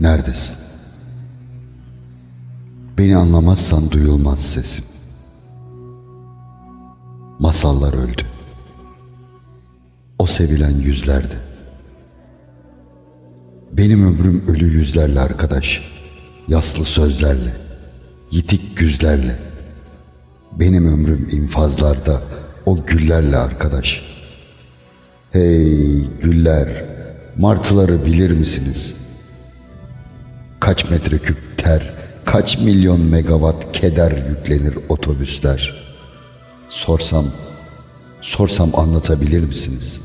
Neredesin? Beni anlamazsan duyulmaz sesim. Masallar öldü. O sevilen yüzlerdi. Benim ömrüm ölü yüzlerle arkadaş. Yaslı sözlerle, yitik güzlerle. Benim ömrüm infazlarda o güllerle arkadaş. Hey güller, martıları bilir misiniz? Kaç metreküp ter, kaç milyon megawatt keder yüklenir otobüsler. Sorsam, sorsam anlatabilir misiniz?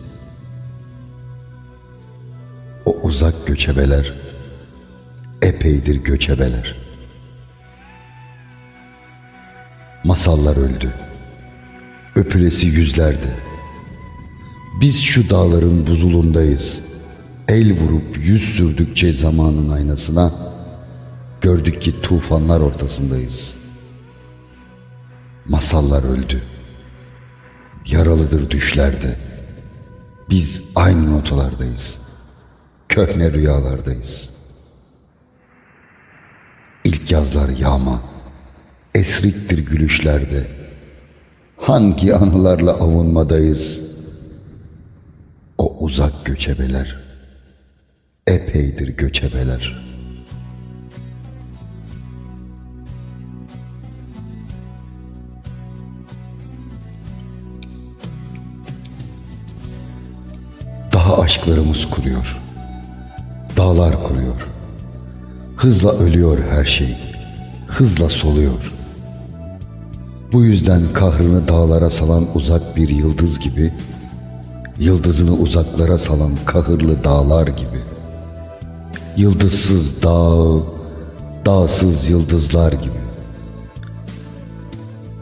O uzak göçebeler, epeydir göçebeler. Masallar öldü, öpülesi yüzlerdi. Biz şu dağların buzulundayız. El vurup yüz sürdükçe zamanın aynasına gördük ki tufanlar ortasındayız. Masallar öldü. Yaralıdır düşlerde. Biz aynı notalardayız. Köhne rüyalardayız. İlk yazlar yağma, esriktir gülüşlerde. Hangi anılarla avunmadayız? O uzak göçebeler, epeydir göçebeler. Aşklarımız kuruyor, dağlar kuruyor. Hızla ölüyor her şey, hızla soluyor. Bu yüzden kahrını dağlara salan uzak bir yıldız gibi yıldızını uzaklara salan kahırlı dağlar gibi. Yıldızsız dağ, dağsız yıldızlar gibi.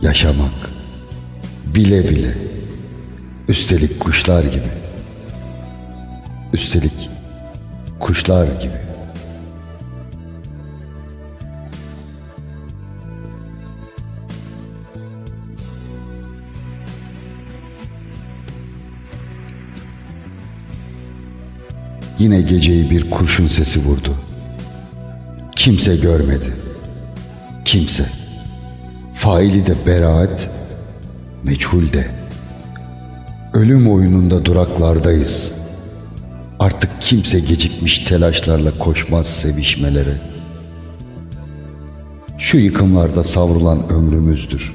Yaşamak, bile bile, üstelik kuşlar gibi. Üstelik kuşlar gibi. Yine geceyi bir kurşun sesi vurdu. Kimse görmedi. Kimse. Faili de beraat, meçhul de. Ölüm oyununda duraklardayız. Artık kimse gecikmiş telaşlarla koşmaz sevişmelere. Şu yıkımlarda savrulan ömrümüzdür.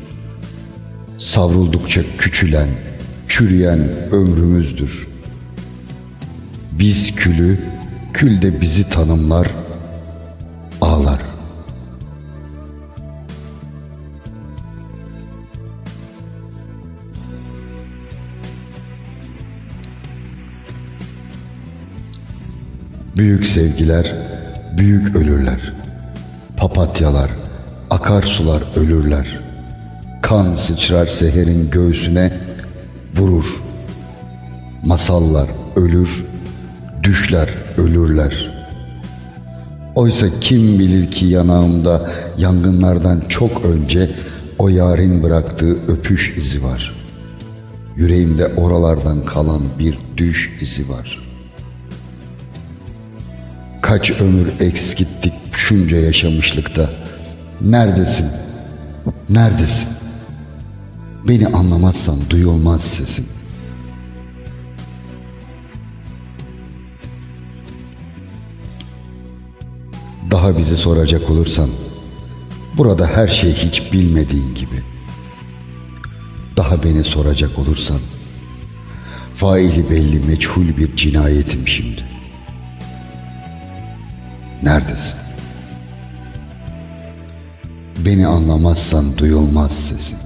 Savruldukça küçülen, çürüyen ömrümüzdür.'' Biz külü, kül de bizi tanımlar, ağlar. Büyük sevgiler, büyük ölürler. Papatyalar, akarsular ölürler. Kan sıçrar seherin göğsüne, vurur. Masallar ölür, düşler ölürler. Oysa kim bilir ki yanağımda yangınlardan çok önce o yarın bıraktığı öpüş izi var. Yüreğimde oralardan kalan bir düş izi var. Kaç ömür ekskittik şunca yaşamışlıkta. Neredesin? Neredesin? Beni anlamazsan duyulmaz sesin. Daha bizi soracak olursan, burada her şey hiç bilmediğin gibi. Daha beni soracak olursan, faili belli meçhul bir cinayetim şimdi. Neredesin? Beni anlamazsan duyulmaz sesin.